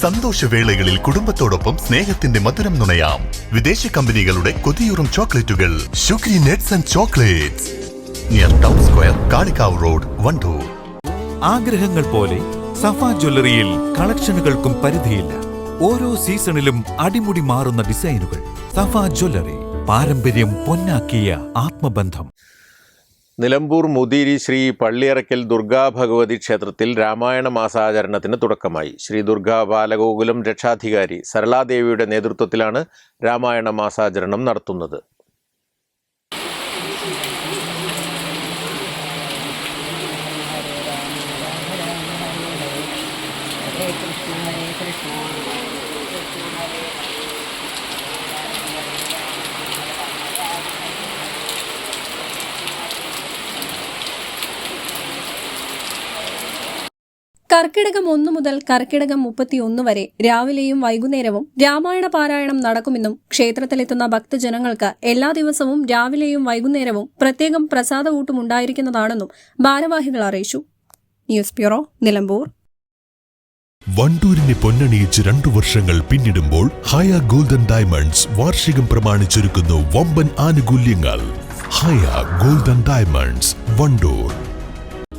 സന്തോഷവേളകളിൽ കുടുംബത്തോടൊപ്പം സ്നേഹത്തിന്റെ മധുരം നുണയാം. വിദേശ കമ്പനികളുടെ കൊതിയൂറും ചോക്ലേറ്റുകൾ. Sugary nuts and chocolates near town square Kalikavu road Wandoor. ആഗ്രഹങ്ങൾ പോലെ സഫ ജ്വല്ലറിയിൽ കളക്ഷനുകൾക്കും പരിധിയില്ല. ഓരോ സീസണിലും അടിമുടി മാറുന്ന ഡിസൈനുകൾ. സഫ ജ്വല്ലറി പാരമ്പര്യം പൊന്നാക്കിയ ആത്മബന്ധം. നിലമ്പൂർ മുതിരി ശ്രീ പള്ളിയറക്കൽ ദുർഗാ ഭഗവതി ക്ഷേത്രത്തിൽ രാമായണ മാസാചരണത്തിന് തുടക്കമായി. ശ്രീ ദുർഗാ ബാലഗോകുലം രക്ഷാധികാരി സരളാദേവിയുടെ നേതൃത്വത്തിലാണ് രാമായണ മാസാചരണം നടത്തുന്നത്. കർക്കിടകം ഒന്നു മുതൽ കർക്കിടകം മുപ്പത്തിയൊന്ന് വരെ രാവിലെയും വൈകുന്നേരവും രാമായണ പാരായണം നടക്കുമെന്നും ക്ഷേത്രത്തിലെത്തുന്ന ഭക്തജനങ്ങൾക്ക് എല്ലാ ദിവസവും രാവിലെയും വൈകുന്നേരവും പ്രത്യേകം പ്രസാദകൂട്ടും ഉണ്ടായിരിക്കുന്നതാണെന്നും ഭാരവാഹികൾ അറിയിച്ചു. News bureau Nilambur. വണ്ടൂരിനെ പൊന്നണിയിച്ച് രണ്ടു വർഷങ്ങൾ പിന്നിടുമ്പോൾ ഹയ ഗോൾഡൻ ഡയമണ്ട്സ് വാർഷികം പ്രമാണിച്ചൊരുക്കുന്നു വമ്പൻ ആനുകൂല്യങ്ങൾ. Haya golden diamonds Wandoor.